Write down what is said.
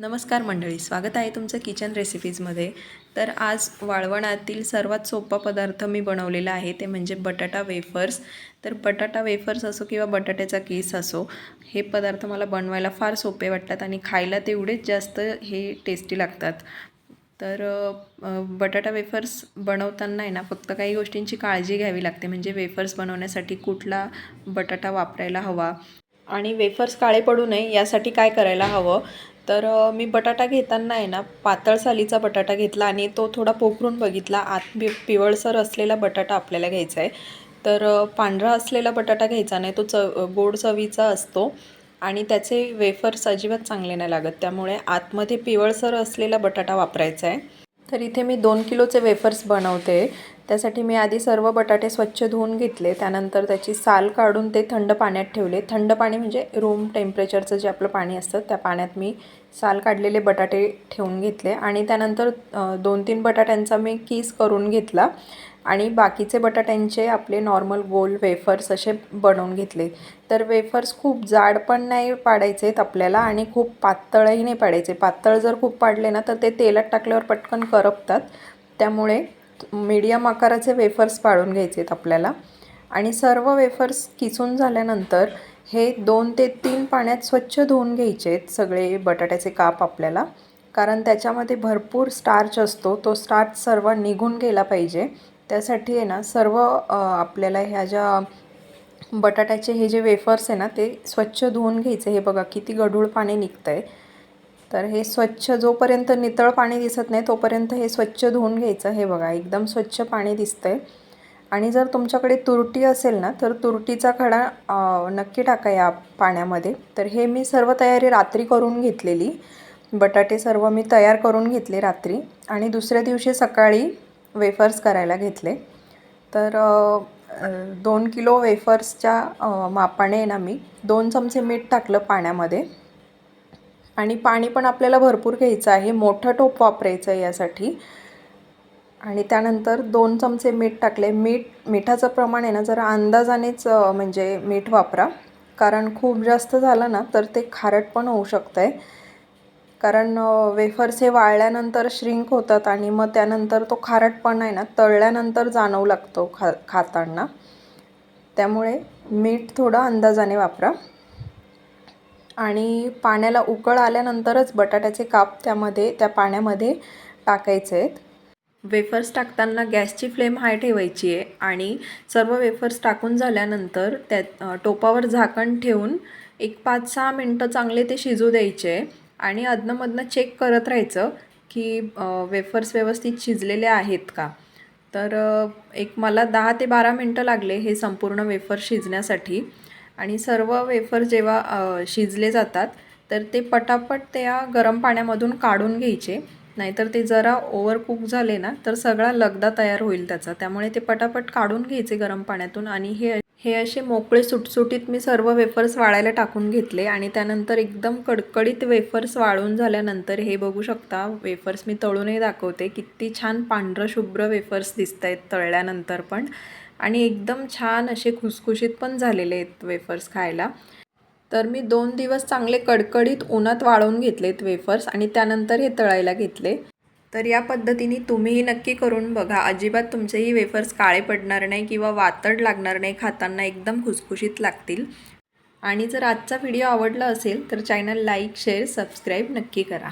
नमस्कार मंडळी स्वागत आहे तुमचं किचन रेसिपीजमध्ये. तर आज वाळवणातील सर्वात सोपा पदार्थ मी बनवलेला आहे ते म्हणजे बटाटा वेफर्स. तर बटाटा वेफर्स असो किंवा बटाट्याचा केस असो हे पदार्थ मला बनवायला फार सोपे वाटतात आणि खायला तेवढेच जास्त हे टेस्टी लागतात. तर बटाटा वेफर्स बनवताना आहे ना फक्त काही गोष्टींची काळजी घ्यावी लागते म्हणजे वेफर्स बनवण्यासाठी कुठला बटाटा वापरायला हवा आणि वेफर्स काळे पडू नये यासाठी काय करायला हवं? तर मी बटाटा घेताना आहे ना पातळ सालीचा बटाटा घेतला आणि तो थोडा पोखरून बघितला. आत पिवळसर असलेला बटाटा आपल्याला घ्यायचा आहे. तर पांढरा असलेला बटाटा घ्यायचा नाही तो चव गोड चवीचा असतो आणि त्याचे वेफर्स अजिबात चांगले नाही लागत. त्यामुळे आतमध्ये पिवळसर असलेला बटाटा वापरायचा आहे. तर इथे मी दोन किलोचे वेफर्स बनवते. त्यासाठी मी आधी सर्व बटाटे स्वच्छ धुवून घेतले. त्यानंतर त्याची साल काढून ते थंड पाण्यात ठेवले. थंड पाणी म्हणजे रूम टेम्परेचरचं जे आपलं पाणी असतं त्या पाण्यात मी साल काढलेले बटाटे ठेवून घेतले. आणि त्यानंतर दोन तीन बटाट्यांचा मी कीस करून घेतला. आणि बाकीचे बटाट्यांचे आपले नॉर्मल गोल वेफर्स असे बनवून घेतले. तर वेफर्स खूप जाड पण नाही पाडायचे आहेत आपल्याला आणि खूप पातळही नाही पाडायचे. पातळ जर खूप पाडले ना तर ते तेलात टाकल्यावर पटकन करपतात. त्यामुळे मीडियम आकाराचे वेफर्स पाडून घ्यायचे आहेत आपल्याला. आणि सर्व वेफर्स किसून झाल्यानंतर हे दोन ते तीन पाण्यात स्वच्छ धुवून घ्यायचे आहेत सगळे बटाट्याचे काप आपल्याला. कारण त्याच्यामध्ये भरपूर स्टार्च असतो. तो स्टार्च सर्व निघून गेला पाहिजे. त्यासाठी आहे ना सर्व आपल्याला ह्या ज्या बटाट्याचे हे जे वेफर्स आहे ना ते स्वच्छ धुवून घ्यायचे. हे बघा किती गढूळ पाणी निघतं आहे तर हे स्वच्छ जोपर्यंत नितळ पाणी दिसत नाही तोपर्यंत हे स्वच्छ धुवून घ्यायचं. हे बघा एकदम स्वच्छ पाणी दिसतंय. आणि जर तुमच्याकडे तुरटी असेल ना तर तुरटीचा खडा नक्की टाका या पाण्यामध्ये. तर हे मी सर्व तयारी रात्री करून घेतलेली. बटाटे सर्व मी तयार करून घेतले रात्री. आणि दुसऱ्या दिवशी सकाळी वेफर्स करायला घेतले. तर दोन किलो वेफर्सच्या मापाने ना मी दोन चमचे मीठ टाकलं पाण्यामध्ये. आणि पाणी पण आपल्याला भरपूर घ्यायचं आहे मोठं टोप वापरायचं आहे यासाठी. आणि त्यानंतर दोन चमचे मीठ टाकले. मीठ मिठाचं प्रमाण आहे ना जरा अंदाजानेच म्हणजे मीठ वापरा. कारण खूप जास्त झालं ना तर ते खारट पण होऊ शकतं आहे कारण वेफर्स हे वाळल्यानंतर श्रिंक होतात आणि मग त्यानंतर तो खारटपणा आहे ना तळल्यानंतर जाणवू लागतो खा खाताना. त्यामुळे मीठ थोडं अंदाजाने वापरा. आणि पाण्याला उकळ आल्यानंतरच बटाट्याचे काप त्यामध्ये त्या पाण्यामध्ये टाकायचे आहेत. वेफर्स टाकताना गॅसची फ्लेम हाय ठेवायची आहे आणि सर्व वेफर्स टाकून झाल्यानंतर त्यात टोपावर झाकण ठेवून एक पाच सहा मिनटं चांगले ते शिजू द्यायचे. आणि अधनंमधनं चेक करत राहायचं की वेफर्स व्यवस्थित शिजलेले आहेत का? तर एक मला दहा ते बारा मिनटं लागले हे संपूर्ण वेफर शिजण्यासाठी. आणि सर्व वेफर जेव्हा शिजले जातात तर ते पटापट त्या गरम पाण्यामधून काढून घ्यायचे. नाहीतर ते जरा ओव्हर कुक झाले ना तर सगळा लगदा तयार होईल त्याचा. त्यामुळे ते पटापट काढून घ्यायचे गरम पाण्यातून आणि हे हे असे मोकळे सुटसुटीत मी सर्व वेफर्स वाळायला टाकून घेतले आणि त्यानंतर एकदम कडकडीत वेफर्स वाळून झाल्यानंतर हे बघू शकता वेफर्स मी तळूनही दाखवते. किती छान पांढरं शुभ्र वेफर्स दिसत आहेत तळल्यानंतर पण. आणि एकदम छान असे खुसखुशीत पण झालेले आहेत वेफर्स खायला. तर मी दोन दिवस चांगले कडकडीत उन्हात वाळवून घेतलेत वेफर्स आणि त्यानंतर हे तळायला घेतले. तर या पद्धतीने तुम्हीही नक्की करून बघा. अजिबात तुमचेही वेफर्स काळे पडणार नाही किंवा वातड लागणार नाही खाताना एकदम खुसखुशीत लागतील. आणि जर आजचा व्हिडिओ आवडला असेल तर चॅनल लाईक शेअर सबस्क्राईब नक्की करा.